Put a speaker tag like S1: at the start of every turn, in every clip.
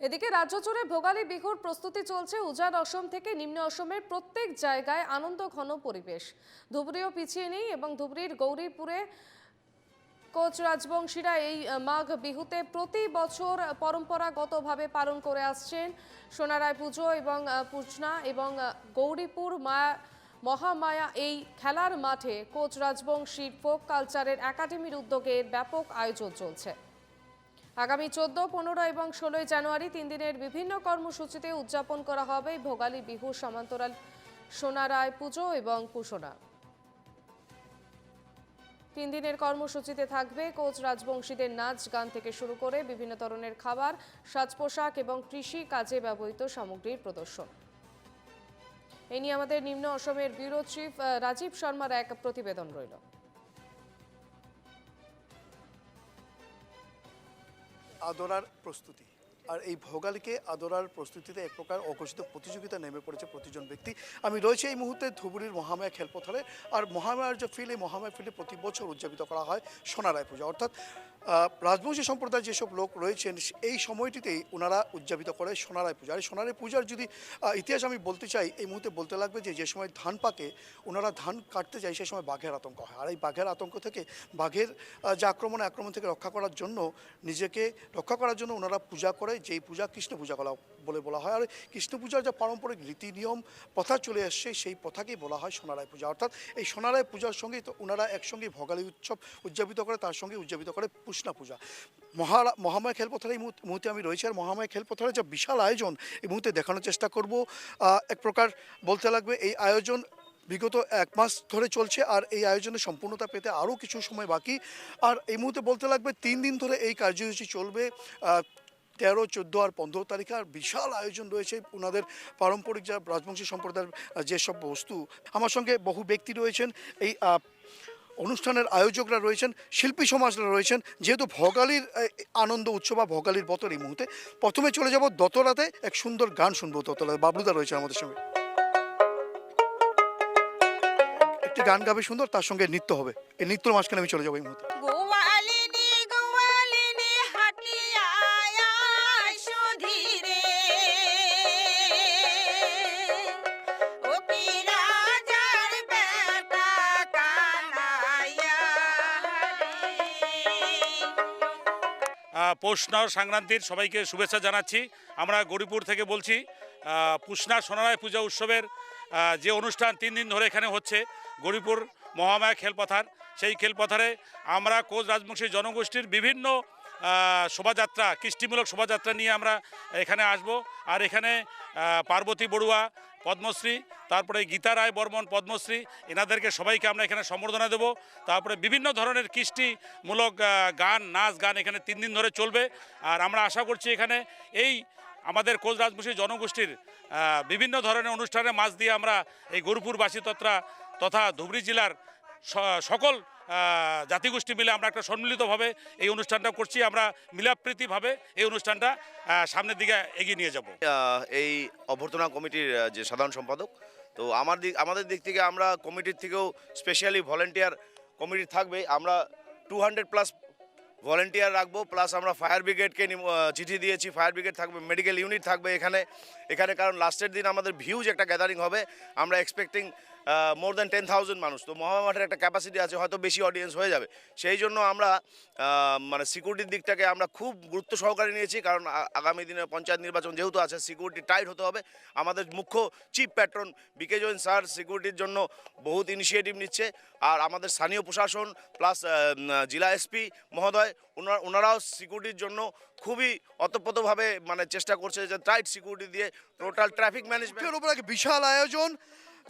S1: এদিকে রাজ্য জুড়ে ভোগালী বিহুর প্রস্তুতি চলছে। উজান অসম থেকে নিম্ন অসমের প্রত্যেক জায়গায় আনন্দ ঘন পরিবেশ। ধুবড়িও পিছিয়ে নেই এবং ধুবড়ির গৌরীপুরে কোচ রাজবংশীরা এই মাঘ বিহুতে প্রতি বছর পরম্পরাগতভাবে পালন করে আসছেন। সোনারায় পুজো এবং পূজনা এবং গৌরীপুর মায়া মহামায়া এই খেলার মাঠে কোচ রাজবংশীর ফোক কালচারের একাডেমির উদ্যোগে ব্যাপক আয়োজন চলছে। আগামী চোদ্দ, পনেরো এবং ষোলোই জানুয়ারি তিন দিনের বিভিন্ন কর্মসূচিতে উদযাপন করা হবে ভোগালী, বিহু, সমান্তরাল সোনারায় পুজো এবং পুষোনা। তিন দিনের কর্মসূচিতে থাকবে কোচ রাজবংশীদের নাচ, গান থেকে শুরু করে বিভিন্ন ধরনের খাবার সাজ পোশাক এবং কৃষি কাজে ব্যবহৃত সামগ্রীর প্রদর্শন। এই নিয়ে আমাদের নিম্ন অসমের ব্যুরো চিফ রাজীব শর্মার এক প্রতিবেদন রইল।
S2: আদরার প্রস্তুতি। আর এই ভোগালীকে আদরার প্রস্তুতিতে এক প্রকার অঘোষিত প্রতিযোগিতা নেমে পড়েছে প্রতিজন ব্যক্তি। আমি রয়েছে এই মুহূর্তে ধুবুরির মহামায়া খেলপথারে। আর মহামায়ার যে ফিল্ড এই মহামায়া ফিল্ডে প্রতি বছর উদযাপিত করা হয় সোনারায় পূজা। অর্থাৎ রাজবংশী সম্প্রদায়ের যেসব লোক রয়েছেন, এই সময়টিতেই ওনারা উদযাপিত করে সোনারায় পূজা। আর এই সোনারায় পূজার যদি ইতিহাস আমি বলতে চাই, এই মুহূর্তে বলতে লাগবে যে যে সময় ধান পাকে ওনারা ধান কাটতে যায়, সেই সময় বাঘের আতঙ্ক হয়। আর এই বাঘের আতঙ্ক থেকে বাঘের যে আক্রমণ আক্রমণ থেকে রক্ষা করার জন্য নিজেকে রক্ষা করার জন্য ওনারা পূজা করে যেই পূজা কৃষ্ণ পূজা করা বলে বলা হয়। আর কৃষ্ণ পূজার যে পারম্পরিক রীতি নিয়ম, প্রথা চলে আসছে সেই প্রথাকেই বলা হয় সোনারায় পূজা। অর্থাৎ এই সোনারায় পূজার সঙ্গেই তো ওনারা একসঙ্গে ভোগালী উৎসব উদযাপিত করে, তার সঙ্গে উদযাপিত করে পুষ্ণা পূজা। মহারা মহামায়া খেলপথারে এই মুহূর্তে- আমি রয়েছি। আর মহামায়া খেলপথারে যে বিশাল আয়োজন, এই মুহূর্তে দেখানোর চেষ্টা করব। এক প্রকার বলতে লাগবে, এই আয়োজন বিগত এক মাস ধরে চলছে, আর এই আয়োজনে সম্পূর্ণতা পেতে আরও কিছু সময় বাকি। আর এই মুহূর্তে বলতে লাগবে, তিন দিন ধরে এই কার্যসূচি চলবে। তেরো, চোদ্দ আর পনেরো তারিখে আর বিশাল আয়োজন রয়েছে ওনাদের পারম্পরিক যা রাজবংশী সম্প্রদায়ের যেসব বস্তু। আমার সঙ্গে বহু ব্যক্তি রয়েছেন, এই অনুষ্ঠানের আয়োজকরা রয়েছেন, শিল্পী সমাজরা রয়েছেন। যেহেতু ভোগালীর আনন্দ উৎসব বা ভোগালীর বতর এই মুহূর্তে, প্রথমে চলে যাব দতরাতে এক সুন্দর গান শুনব দতরাতে বাবলুদা রয়েছে আমাদের সঙ্গে। একটি গান গাবে সুন্দর, তার সঙ্গে নৃত্য হবে। এই নৃত্যর মাঝখানে আমি চলে যাব এই মুহূর্তে।
S3: আহ, পৌষ সংক্রান্তির সবাইকে শুভেচ্ছা জানাচ্ছি। আমরা গরিপুর থেকে বলছি পুষ্ণা সোনারায় পূজা উৎসবের যে অনুষ্ঠান তিন দিন ধরে এখানে হচ্ছে গরিপুর মহামায়া খেলপথার। সেই খেলপথারে আমরা কোচ রাজবংশী জনগোষ্ঠীর বিভিন্ন শোভাযাত্রা, কৃষ্টিমূলক শোভাযাত্রা নিয়ে আমরা এখানে আসব। আর এখানে পার্বতী বড়ুয়া পদ্মশ্রী, তারপরে গীতা রায় বর্মন পদ্মশ্রী, এনাদেরকে সবাইকে আমরা এখানে সম্বর্ধনা দেব। তারপরে বিভিন্ন ধরনের কৃষ্টিমূলক গান, নাচ, গান এখানে তিন দিন ধরে চলবে। আর আমরা আশা করছি এখানে এই আমাদের কোচ রাজবংশী জনগোষ্ঠীর বিভিন্ন ধরনের অনুষ্ঠানের মাঝ দিয়ে আমরা এই গরুপুরবাসী তথা তথা ধুবড়ী জেলার সকল জাতিগোষ্ঠী মিলে আমরা একটা সম্মিলিতভাবে এই অনুষ্ঠানটা করছি। আমরা মিলাপ্রীতিভাবে এই অনুষ্ঠানটা সামনের দিকে এগিয়ে নিয়ে যাব।
S4: এই অভ্যর্থনা কমিটির যে সাধারণ সম্পাদক, তো আমার দিক, আমাদের দিক থেকে আমরা কমিটির থেকেও স্পেশালি ভলেন্টিয়ার কমিটি থাকবে। আমরা টু হান্ড্রেড প্লাস ভলেন্টিয়ার রাখব প্লাস আমরা ফায়ার ব্রিগেডকে চিঠি দিয়েছি। ফায়ার ব্রিগেড থাকবে মেডিকেল ইউনিট থাকবে এখানে। এখানে কারণ লাস্টের দিন আমাদের ভিউজ একটা গ্যাদারিং হবে। আমরা expecting more than ten thousand মানুষ। তো মহামাঠের একটা ক্যাপাসিটি আছে, হয়তো বেশি অডিয়েন্স হয়ে যাবে। সেই জন্য আমরা মানে সিকিউরিটির দিকটাকে আমরা খুব গুরুত্ব সহকারে নিয়েছি। কারণ আগামী দিনে পঞ্চায়েত নির্বাচন যেহেতু আছে সিকিউরিটি টাইট হতে হবে। আমাদের মুখ্য chief patron B K Jain sir সিকিউরিটির জন্য বহুত ইনিশিয়েটিভ নিচ্ছে। আর আমাদের স্থানীয় প্রশাসন প্লাস জেলা এসপি মহোদয় ওনারা ওনারাও সিকিউরিটির জন্য খুবই অতপ্রতভাবে মানে চেষ্টা করছে যে টাইট সিকিউরিটি দিয়ে টোটাল ট্রাফিক
S2: ম্যানেজমেন্টের উপর এক বিশাল আয়োজন।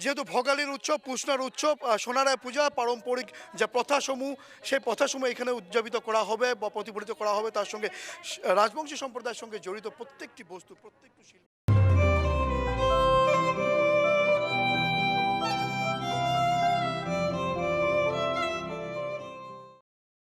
S2: যেহেতু ভোগালীর উৎসব, পুষ্ণার উৎসব সোনারায় পূজা, পারম্পরিক যে প্রথাসমূহ, সেই প্রথাসমূহ এখানে উদযাপিত করা হবে বা প্রতিফলিত করা হবে। তার সঙ্গে রাজবংশী সম্প্রদায়ের সঙ্গে জড়িত প্রত্যেকটি বস্তু, প্রত্যেকটি শিল্প।